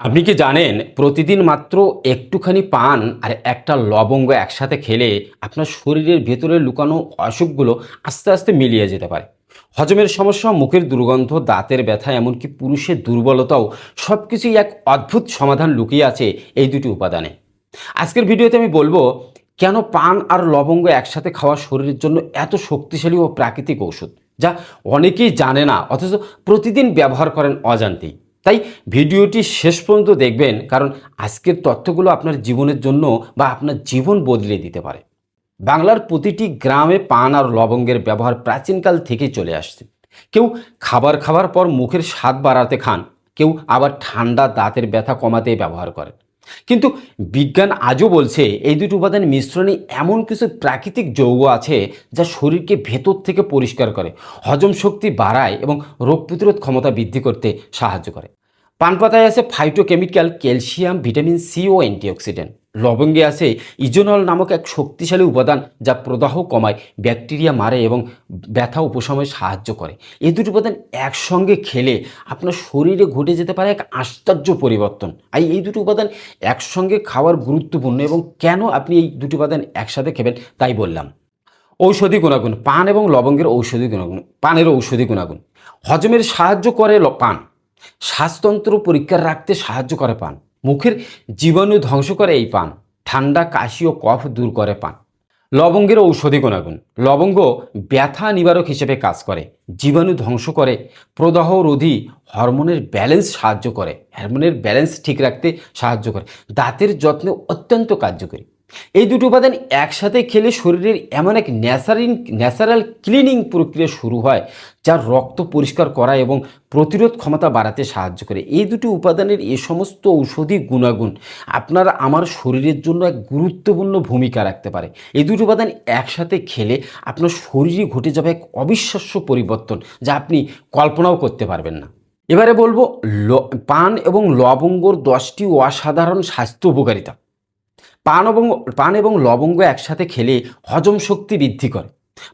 আপনি কি জানেন প্রতিদিন মাত্র একটুখানি পান আর একটা লবঙ্গ একসাথে খেলে আপনার শরীরের ভেতরে লুকানো অসুখগুলো আস্তে আস্তে মিলিয়ে যেতে পারে? হজমের সমস্যা, মুখের দুর্গন্ধ, দাঁতের ব্যথা, এমনকি পুরুষের দুর্বলতাও সব কিছুই এক অদ্ভুত সমাধান লুকিয়ে আছে এই দুটি উপাদানে। আজকের ভিডিওতে আমি বলব, কেন পান আর লবঙ্গ একসাথে খাওয়া শরীরের জন্য এত শক্তিশালী ও প্রাকৃতিক ঔষধ? যা অনেকেই জানে না, অথচ প্রতিদিন ব্যবহার করেন অজান্তেই। তাই ভিডিওটি শেষ পর্যন্ত দেখবেন, কারণ আজকের তথ্যগুলো আপনার জীবনের জন্য বা আপনার জীবন বদলে দিতে পারে। বাংলার প্রতিটি গ্রামে পান আর লবঙ্গের ব্যবহার প্রাচীনকাল থেকে চলে আসছে। কেউ খাবার খাবার পর মুখের স্বাদ বাড়াতে খান, কেউ আবার ঠান্ডা দাঁতের ব্যথা কমাতে ব্যবহার করেন। কিন্তু বিজ্ঞান আজও বলছে এই দুটি উপাদানের মিশ্রণে এমন কিছু প্রাকৃতিক যৌগ আছে যা শরীরকে ভেতর থেকে পরিষ্কার করে, হজম শক্তি বাড়ায় এবং রোগ প্রতিরোধ ক্ষমতা বৃদ্ধি করতে সাহায্য করে। পান পাতায় আছে ফাইটোকেমিক্যাল ক্যালসিয়াম ভিটামিন সি ও অ্যান্টিঅক্সিডেন্ট লবঙ্গে আছে ইজোনল নামক এক শক্তিশালী উপাদান যা প্রদাহ কমায়, ব্যাকটেরিয়া মারে এবং ব্যথা উপশমে সাহায্য করে। এই দুটি উপাদান একসঙ্গে খেলে আপনার শরীরে ঘটে যেতে পারে এক আশ্চর্য পরিবর্তন। আর এই দুটি উপাদান একসঙ্গে খাওয়ার গুরুত্বপূর্ণ এবং কেন আপনি এই দুটি উপাদান একসাথে খেবেন তাই বললাম। ঔষধি গুণাগুণ, পান এবং লবঙ্গের ঔষধি গুণাগুণ, পানের ঔষধি গুণাগুণ। হজমের সাহায্য করে পান। শ্বাসতন্ত্র পরীক্ষা রাখতে সাহায্য করে পান। মুখের জীবাণু ধ্বংস করে এই পান। ঠান্ডা, কাশি ও কফ দূর করে পান। লবঙ্গের ঔষধি গুণাগুণ। লবঙ্গ ব্যথা নিবারক হিসেবে কাজ করে। জীবাণু ধ্বংস করে। প্রদাহ রোধী হরমোনের ব্যালেন্স সাহায্য করে। হরমোনের ব্যালেন্স ঠিক রাখতে সাহায্য করে। দাঁতের যত্ন অত্যন্ত কার্যকরী। এই দুটো উপাদান একসাথে খেলে শরীরের এমন এক ন্যাচারিন ন্যাচারাল ক্লিনিং প্রক্রিয়া শুরু হয়, যা রক্ত পরিষ্কার করা এবং প্রতিরোধ ক্ষমতা বাড়াতে সাহায্য করে। এই দুটি উপাদানের এ সমস্ত ঔষধি গুণাগুণ আপনার আমার শরীরের জন্য এক গুরুত্বপূর্ণ ভূমিকা রাখতে পারে। এই দুটি উপাদান একসাথে খেলে আপনার শরীরে ঘটে যাবে এক অবিশ্বাস্য পরিবর্তন, যা আপনি কল্পনাও করতে পারবেন না। এবারে বলব পান এবং লবঙ্গর দশটি অসাধারণ স্বাস্থ্য উপকারিতা। পান এবং পান এবং লবঙ্গ একসাথে খেলে হজম শক্তি বৃদ্ধি করে।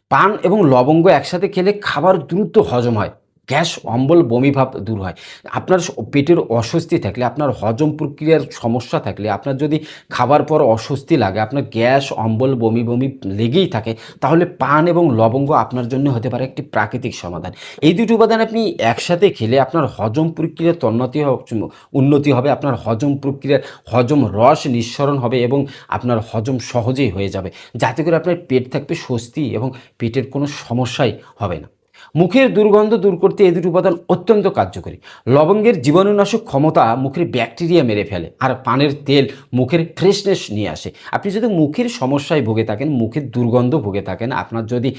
পান এবং লবঙ্গ একসাথে খেলে খাবার দ্রুত হজম হয়। গ্যাস, অম্বল বমিভাব দূর হয়। আপনার পেটের অস্বস্তি থাকলে, আপনার হজম প্রক্রিয়ার সমস্যা থাকলে, আপনার যদি খাবার পর অস্বস্তি লাগে, আপনার গ্যাস, অম্বল, বমি বমি লেগেই থাকে, তাহলে পান এবং লবঙ্গ আপনার জন্য হতে পারে একটি প্রাকৃতিক সমাধান। এই দুটি উপাদান আপনি একসাথে খেলে আপনার হজম প্রক্রিয়ার উন্নতি উন্নতি হবে, আপনার হজম প্রক্রিয়ার হজম রস নিঃসরণ হবে এবং আপনার হজম সহজেই হয়ে যাবে। যাতে করে আপনার পেট থাকবে স্বস্তি এবং পেটের কোনো সমস্যাই হবে না। মুখের দুর্গন্ধ দূর করতে এই দুটি উপাদান অত্যন্ত কার্যকরী। লবঙ্গের জীবাণুনাশক ক্ষমতা মুখের ব্যাকটেরিয়া মেরে ফেলে আর পানের তেল মুখের ফ্রেশনেস নিয়ে আসে। আপনি যদি মুখের সমস্যায় ভুগে থাকেন, মুখের দুর্গন্ধ ভুগে থাকেন, আপনার যদি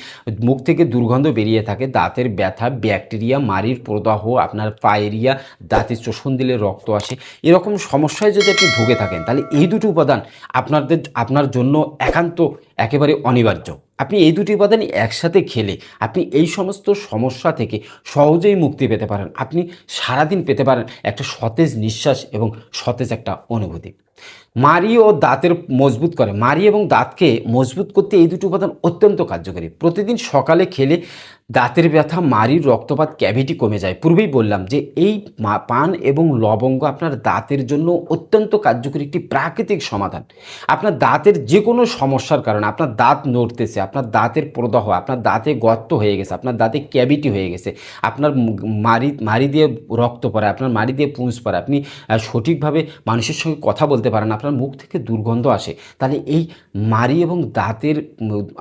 মুখ থেকে দুর্গন্ধ বেরিয়ে থাকে, দাঁতের ব্যথা, ব্যাকটেরিয়া মারির প্রদাহ, আপনার পায়েরিয়া দাঁতে চোষণ দিলে রক্ত আসে, এরকম সমস্যায় যদি আপনি ভুগে থাকেন, তাহলে এই দুটি উপাদান আপনাদের, আপনার জন্য একান্ত একেবারে অনিবার্য। আপনি এই দুটি উপাদান একসাথে খেলে আপনি এই সমস্ত সমস্যা থেকে সহজেই মুক্তি পেতে পারেন। আপনি সারাদিন পেতে পারেন একটা সতেজ নিঃশ্বাস এবং সতেজ একটা অনুভূতি। মারি ও দাঁতের মজবুত করে। মারি এবং দাঁতকে মজবুত করতে এই দুটি উপাদান অত্যন্ত কার্যকরী। প্রতিদিন সকালে খেলে দাঁতের ব্যথা মারির রক্তপাত ক্যাভিটি কমে যায়। পূর্বেই বললাম যে এই পান এবং লবঙ্গ আপনার দাঁতের জন্য অত্যন্ত কার্যকরী একটি প্রাকৃতিক সমাধান। আপনার দাঁতের যে কোনো সমস্যার কারণে আপনার দাঁত নড়তেছে, আপনার দাঁতের প্রদাহ, আপনার দাঁতে গর্ত হয়ে গেছে, আপনার দাঁতে ক্যাভিটি হয়ে গেছে, আপনার মারি মারি দিয়ে রক্ত পড়ে, আপনার মারি দিয়ে পুঁজ পড়ে, আপনি সঠিকভাবে মানুষের সঙ্গে কথা বলতে পারেন, আপনার মুখ থেকে দুর্গন্ধ আসে, তাহলে এই মারি এবং দাঁতের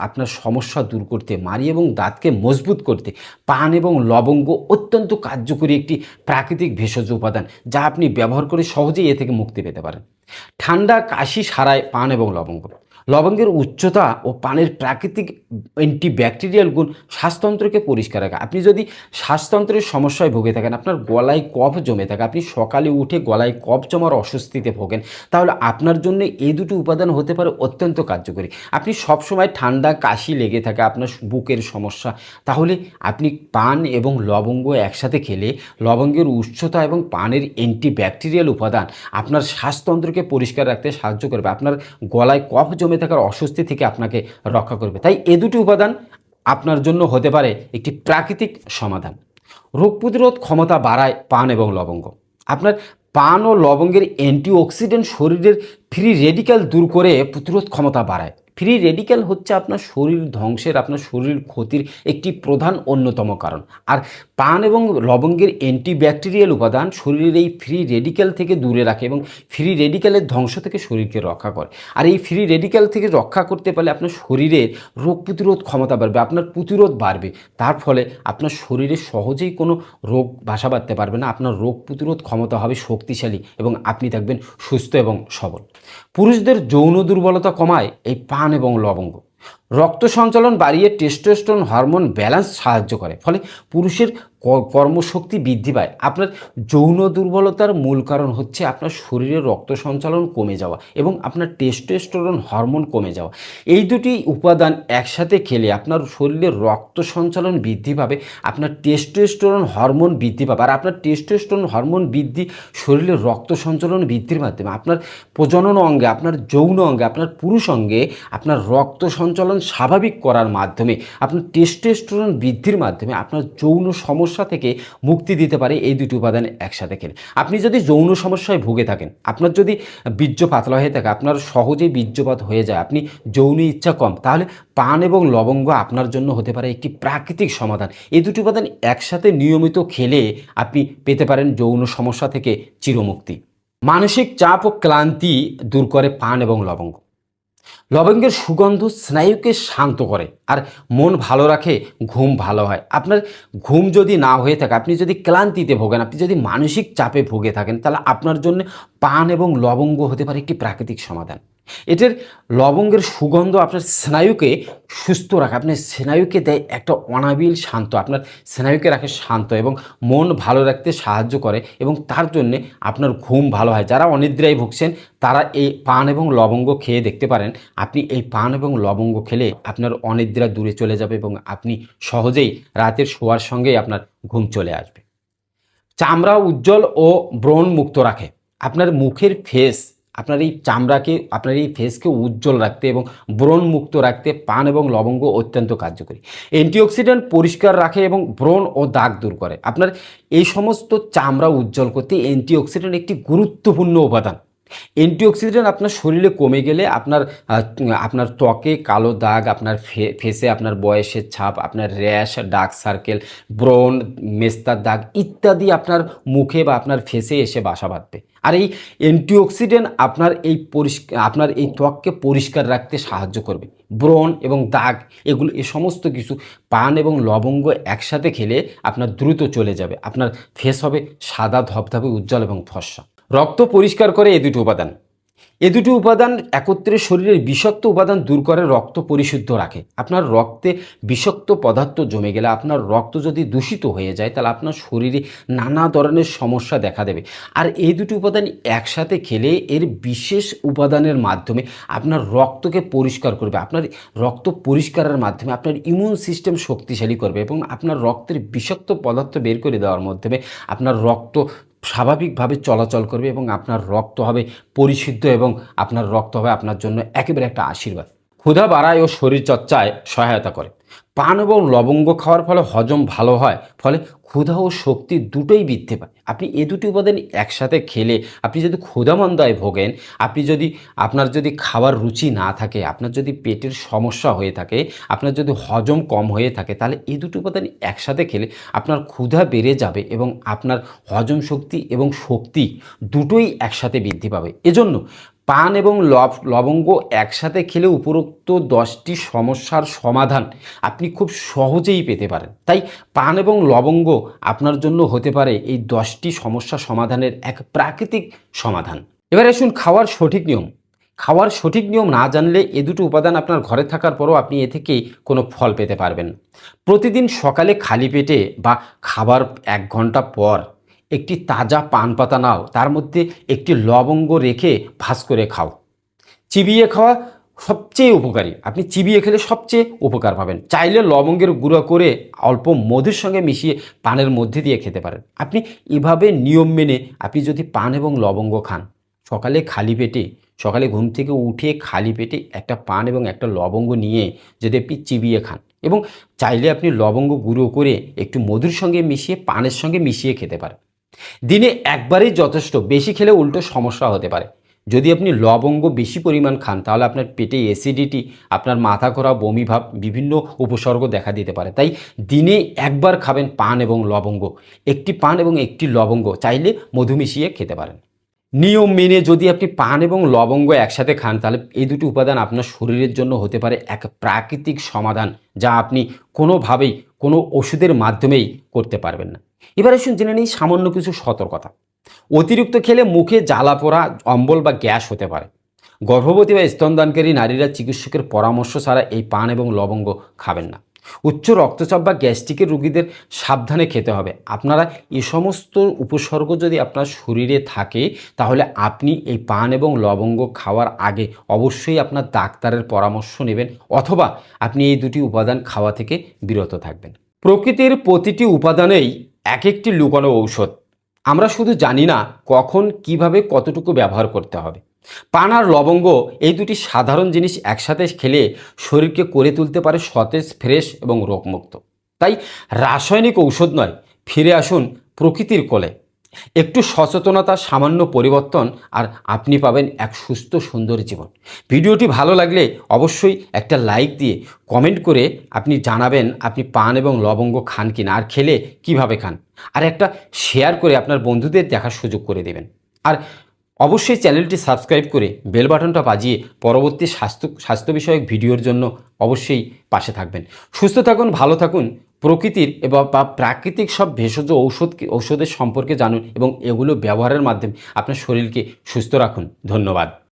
আপনার সমস্যা দূর করতে মারি এবং দাঁতকে মজবুত করতে পান এবং লবঙ্গ অত্যন্ত কার্যকরী একটি প্রাকৃতিক ভেষজ উপাদান যা আপনি ব্যবহার করে সহজেই এ থেকে মুক্তি পেতে পারেন। ঠান্ডা কাশি সারায় পান এবং লবঙ্গ। লবঙ্গের উচ্চতা ও পানের প্রাকৃতিক অ্যান্টিব্যাকটেরিয়াল গুণ শ্বাসতন্ত্রকে পরিষ্কার রাখে। আপনি যদি শ্বাসতন্ত্রের সমস্যায় ভুগে থাকেন, আপনার গলায় কফ জমে থাকে, আপনি সকালে উঠে গলায় কফ জমার অস্বস্তিতে ভোগেন, তাহলে আপনার জন্য এই দুটো উপাদান হতে পারে অত্যন্ত কার্যকরী। আপনি সবসময় ঠান্ডা, কাশি লেগে থাকে, আপনার বুকের সমস্যা, তাহলে আপনি পান এবং লবঙ্গ একসাথে খেলে লবঙ্গের উচ্চতা এবং পানের অ্যান্টিব্যাকটেরিয়াল উপাদান আপনার শ্বাসতন্ত্রকে পরিষ্কার রাখতে সাহায্য করবে। আপনার গলায় কফ জমে থাকার অস্বস্তি থেকে আপনাকে রক্ষা করবে। তাই এ দুটি উপাদান আপনার জন্য হতে পারে একটি প্রাকৃতিক সমাধান। রোগ প্রতিরোধ ক্ষমতা বাড়ায় পান এবং লবঙ্গ। আপনার পান ও লবঙ্গের অ্যান্টিঅক্সিডেন্ট শরীরের ফ্রি রেডিক্যাল দূর করে প্রতিরোধ ক্ষমতা বাড়ায়। ফ্রি রেডিক্যাল হচ্ছে আপনার শরীর ধ্বংসের, আপনার শরীর ক্ষতির একটি প্রধান অন্যতম কারণ। আর পান এবং লবঙ্গের অ্যান্টিব্যাকটেরিয়াল উপাদান শরীরের এই ফ্রি রেডিক্যাল থেকে দূরে রাখে এবং ফ্রি রেডিক্যালের ধ্বংস থেকে শরীরকে রক্ষা করে। আর এই ফ্রি রেডিক্যাল থেকে রক্ষা করতে পারলে আপনার শরীরের রোগ প্রতিরোধ ক্ষমতা বাড়বে, আপনার প্রতিরোধ বাড়বে। তার ফলে আপনার শরীরে সহজেই কোনো রোগ বাসা বাঁধতে পারবে না, আপনার রোগ প্রতিরোধ ক্ষমতা হবে শক্তিশালী এবং আপনি থাকবেন সুস্থ এবং সবল। পুরুষদের যৌন দুর্বলতা কমায় এই পান এবং লবঙ্গ। রক্ত সঞ্চালন বাড়িয়ে টেস্টোস্টন হরমোন ব্যালেন্স সাহায্য করে। ফলে পুরুষের কর্মশক্তি বৃদ্ধি পায়। আপনার যৌন দুর্বলতার মূল কারণ হচ্ছে আপনার শরীরে রক্ত সঞ্চালন কমে যাওয়া এবং আপনার টেস্টোস্টেরন হরমোন কমে যাওয়া। এই দুটি উপাদান একসাথে খেলে আপনার শরীরে রক্ত সঞ্চালন বৃদ্ধি পাবে, আপনার টেস্টোস্টেরন হরমোন বৃদ্ধি পাবে আর আপনার টেস্টোস্টেরন হরমোন বৃদ্ধি শরীরে রক্ত সঞ্চালন বৃদ্ধির মাধ্যমে আপনার প্রজনন অঙ্গে, আপনার যৌন অঙ্গে, আপনার পুরুষ অঙ্গে আপনার রক্ত সঞ্চালন স্বাভাবিক করার মাধ্যমে, আপনার টেস্টোস্টেরন বৃদ্ধির মাধ্যমে আপনার যৌন সমস্যা থেকে মুক্তি দিতে পারে এই দুটি উপাদান একসাথে খেলে। আপনি যদি যৌন সমস্যায় ভুগে থাকেন, আপনার যদি বীর্য পাতলা হয়ে থাকে, আপনার সহজেই বীর্যপাত হয়ে যায়, আপনি যৌন ইচ্ছা কম, তাহলে পান এবং লবঙ্গ আপনার জন্য হতে পারে একটি প্রাকৃতিক সমাধান। এই দুটি উপাদান একসাথে নিয়মিত খেলে আপনি পেতে পারেন যৌন সমস্যা থেকে চিরমুক্তি। মানসিক চাপ ও ক্লান্তি দূর করে পান এবং লবঙ্গ। লবঙ্গের সুগন্ধ স্নায়ুকে শান্ত করে আর মন ভালো রাখে, ঘুম ভালো হয়। আপনার ঘুম যদি না হয়ে থাকে, আপনি যদি ক্লান্তিতে ভোগেন, আপনি যদি মানসিক চাপে ভুগে থাকেন, তাহলে আপনার জন্য পান এবং লবঙ্গ হতে পারে একটি প্রাকৃতিক সমাধান। এটার লবঙ্গের সুগন্ধ আপনার স্নায়ুকে সুস্থ রাখে। আপনার স্নায়ুকে দেয় একটা অনাবিল শান্ত, আপনার স্নায়ুকে রাখে শান্ত এবং মন ভালো রাখতে সাহায্য করে এবং তার জন্যে আপনার ঘুম ভালো হয়। যারা অনিদ্রায় ভুগছেন, তারা এই পান এবং লবঙ্গ খেয়ে দেখতে পারেন। আপনি এই পান এবং লবঙ্গ খেলে আপনার অনিদ্রা দূরে চলে যাবে এবং আপনি সহজেই রাতের শোয়ার সঙ্গেই আপনার ঘুম চলে আসবে। চামড়া উজ্জ্বল ও ব্রণ মুক্ত রাখে। আপনার মুখের ফেস আপনার এই চামড়াকে, আপনার এই ফেসকে উজ্জ্বল রাখতে এবং ব্রণ মুক্ত রাখতে পান এবং লবঙ্গ অত্যন্ত কার্যকরী। অ্যান্টিঅক্সিডেন্ট পরিষ্কার রাখে এবং ব্রণ ও দাগ দূর করে। আপনার এই সমস্ত চামড়া উজ্জ্বল করতে অ্যান্টিঅক্সিডেন্ট একটি গুরুত্বপূর্ণ উপাদান। অ্যান্টিঅক্সিডেন্ট আপনার শরীরে কমে গেলে আপনার আপনার ত্বকে কালো দাগ, আপনার ফেসে আপনার বয়সের ছাপ, আপনার র্যাশ ডার্ক সার্কেল ব্রণ, মেস্তার দাগ ইত্যাদি আপনার মুখে বা আপনার ফেসে এসে বাসা বাঁধবে। আর এই অ্যান্টিঅক্সিডেন্ট আপনার এই পরিষ্কার আপনার এই ত্বককে পরিষ্কার রাখতে সাহায্য করবে। ব্রণ এবং দাগ, এগুলো, এ সমস্ত কিছু পান এবং লবঙ্গ একসাথে খেলে আপনার দ্রুত চলে যাবে। আপনার ফেস হবে সাদা, ধবধবে, উজ্জ্বল এবং ফর্সা। রক্ত পরিষ্কার করে এ দুটি উপাদান। এ দুটি উপাদান একত্রে শরীরের বিষাক্ত উপাদান দূর করে রক্ত পরিশুদ্ধ রাখে। আপনার রক্তে বিষাক্ত পদার্থ জমে গেলে, আপনার রক্ত যদি দূষিত হয়ে যায়, তাহলে আপনার শরীরে নানা ধরনের সমস্যা দেখা দেবে। আর এই দুটি উপাদান একসাথে খেলে এর বিশেষ উপাদানের মাধ্যমে আপনার রক্তকে পরিষ্কার করবে। আপনার রক্ত পরিষ্কারের মাধ্যমে আপনার ইমিউন সিস্টেম শক্তিশালী করবে এবং আপনার রক্তের বিষাক্ত পদার্থ বের করে দেওয়ার মাধ্যমে আপনার রক্ত স্বাভাবিকভাবে চলাচল করবে এবং আপনার রক্ত হবে পরিশুদ্ধ এবং আপনার রক্ত হবে আপনার জন্য একেবারে একটা আশীর্বাদ। ক্ষুধা বাড়ায় ও শরীরচর্চায় সহায়তা করে। পান এবং লবঙ্গ খাওয়ার ফলে হজম ভালো হয়, ফলে ক্ষুধা ও শক্তি দুটোই বৃদ্ধি পায়। আপনি এ দুটি উপাদান একসাথে খেলে আপনি যদি ক্ষুধামন্দায় ভোগেন, আপনি যদি, আপনার যদি খাবার রুচি না থাকে, আপনার যদি পেটের সমস্যা হয়ে থাকে, আপনার যদি হজম কম হয়ে থাকে, তাহলে এই দুটি উপাদান একসাথে খেলে আপনার ক্ষুধা বেড়ে যাবে এবং আপনার হজম শক্তি এবং শক্তি দুটোই একসাথে বৃদ্ধি পাবে। এজন্য পান এবং লব, লবঙ্গ একসাথে খেলে উপরোক্ত দশটি সমস্যার সমাধান আপনি খুব সহজেই পেতে পারেন। তাই পান এবং লবঙ্গ আপনার জন্য হতে পারে এই দশটি সমস্যা সমাধানের এক প্রাকৃতিক সমাধান। এবার আসুন খাওয়ার সঠিক নিয়ম। খাওয়ার সঠিক নিয়ম না জানলে এ দুটো উপাদান আপনার ঘরে থাকার পরও আপনি এ থেকে কোনো ফল পেতে পারবেন। প্রতিদিন সকালে খালি পেটে বা খাবার এক ঘণ্টা পর একটি তাজা পান পাতা নাও, তার মধ্যে একটি লবঙ্গ রেখে ভাস করে খাও। চিবিয়ে খাওয়া সবচেয়ে উপকারী। আপনি চিবিয়ে খেলে সবচেয়ে উপকার পাবেন। চাইলে লবঙ্গের গুঁড়ো করে অল্প মধুর সঙ্গে মিশিয়ে পানের মধ্যে দিয়ে খেতে পারেন। আপনি এভাবে নিয়ম মেনে আপনি যদি পান এবং লবঙ্গ খান, সকালে খালি পেটে, সকালে ঘুম থেকে উঠে খালি পেটে একটা পান এবং একটা লবঙ্গ নিয়ে যদি আপনি চিবিয়ে খান এবং চাইলে আপনি লবঙ্গ গুঁড়ো করে একটু মধুর সঙ্গে মিশিয়ে, পানের সঙ্গে মিশিয়ে খেতে পারেন। দিনে একবারই যথেষ্ট। বেশি খেলে উল্টো সমস্যা হতে পারে। যদি আপনি লবঙ্গ বেশি পরিমাণ খান, তাহলে আপনার পেটে অ্যাসিডিটি আপনার মাথা ঘোরা, বমি ভাব বিভিন্ন উপসর্গ দেখা দিতে পারে। তাই দিনে একবার খাবেন পান এবং লবঙ্গ। একটি পান এবং একটি লবঙ্গ চাইলে মধু মিশিয়ে খেতে পারেন। নিয়ম মেনে যদি আপনি পান এবং লবঙ্গ একসাথে খান, তাহলে এই দুটি উপাদান আপনার শরীরের জন্য হতে পারে এক প্রাকৃতিক সমাধান যা আপনি কোনোভাবেই কোনো ওষুধের মাধ্যমেই করতে পারবেন না। এবারে আসুন জেনে নিই সামান্য কিছু সতর্কতা। অতিরিক্ত খেলে মুখে জ্বালা পোড়া, অম্বল বা গ্যাস হতে পারে। গর্ভবতী বা স্তনদানকারী নারীরা চিকিৎসকের পরামর্শ ছাড়া এই পান এবং লবঙ্গ খাবেন না। উচ্চ রক্তচাপ বা গ্যাস্ট্রিকের রোগীদের সাবধানে খেতে হবে। আপনারা এই সমস্ত উপসর্গ যদি আপনার শরীরে থাকে, তাহলে আপনি এই পান এবং লবঙ্গ খাওয়ার আগে অবশ্যই আপনার ডাক্তারের পরামর্শ নেবেন অথবা আপনি এই দুটি উপাদান খাওয়া থেকে বিরত থাকবেন। প্রকৃতির প্রতিটি উপাদানেই এক একটি লুকানো ঔষধ। আমরা শুধু জানি না কখন, কীভাবে, কতটুকু ব্যবহার করতে হবে। পান আর লবঙ্গ এই দুটি সাধারণ জিনিস একসাথে খেলে শরীরকে করে তুলতে পারে সতেজ, ফ্রেশ এবং রোগমুক্ত। তাই রাসায়নিক ঔষধ নয়, ফিরে আসুন প্রকৃতির কোলে। একটু সচেতনতা, সামান্য পরিবর্তন আর আপনি পাবেন এক সুস্থ, সুন্দর জীবন। ভিডিওটি ভালো লাগলে অবশ্যই একটা লাইক দিয়ে কমেন্ট করে আপনি জানাবেন আপনি পান এবং লবঙ্গ খান কিনা আর খেলে কীভাবে খান। আর একটা শেয়ার করে আপনার বন্ধুদের দেখার সুযোগ করে দেবেন। আর অবশ্যই চ্যানেলটি সাবস্ক্রাইব করে বেল বাটনটা বাজিয়ে পরবর্তী স্বাস্থ্য স্বাস্থ্য বিষয়ক ভিডিওর জন্য অবশ্যই পাশে থাকবেন। সুস্থ থাকুন, ভালো থাকুন। প্রকৃতির এবং বা প্রাকৃতিক সব ভেষজ ঔষধ ঔষধের সম্পর্কে জানুন এবং এগুলো ব্যবহারের মাধ্যমে আপনার শরীরকে সুস্থ রাখুন। ধন্যবাদ।